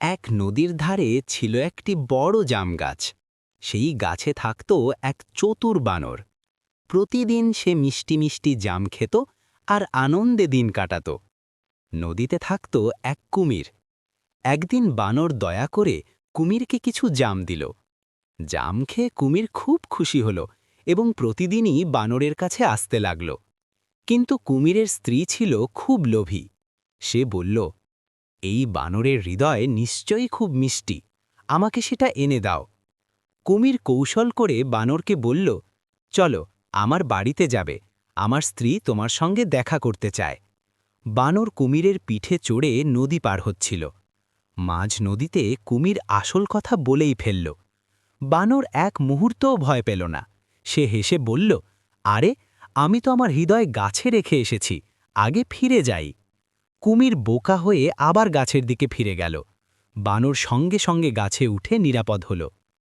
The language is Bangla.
এক নদীর ধারে ছিল একটি বড় জাম গাছ। সেই গাছে থাকত এক চতুর বানর। প্রতিদিন সে মিষ্টি মিষ্টি জাম খেত আর আনন্দে দিন কাটাত। নদীতে থাকত এক কুমির। একদিন বানর দয়া করে কুমিরকে কিছু জাম দিল। জাম খেয়ে কুমির খুব খুশি হল এবং প্রতিদিনই বানরের কাছে আসতে লাগল। কিন্তু কুমিরের স্ত্রী ছিল খুব লোভী। সে বলল এই বানরের হৃদয় নিশ্চয়ই খুব মিষ্টি। আমাকে সেটা এনে দাও। কুমির কৌশল করে বানরকে বলল, চলো, আমার বাড়িতে যাবে। আমার স্ত্রী তোমার সঙ্গে দেখা করতে চায়। বানর কুমিরের পিঠে চড়ে নদী পার হচ্ছিল। মাঝ নদীতে কুমির আসল কথা বলেই ফেলল। বানর এক মুহূর্তও ভয় পেল না। সে হেসে বলল, আরে, আমি তো আমার হৃদয় গাছে রেখে এসেছি। আগে ফিরে যাই। কুমির বোকা হয়ে আবার গাছের দিকে ফিরে গেল। বানর সঙ্গে সঙ্গে গাছে উঠে নিরাপদ হল।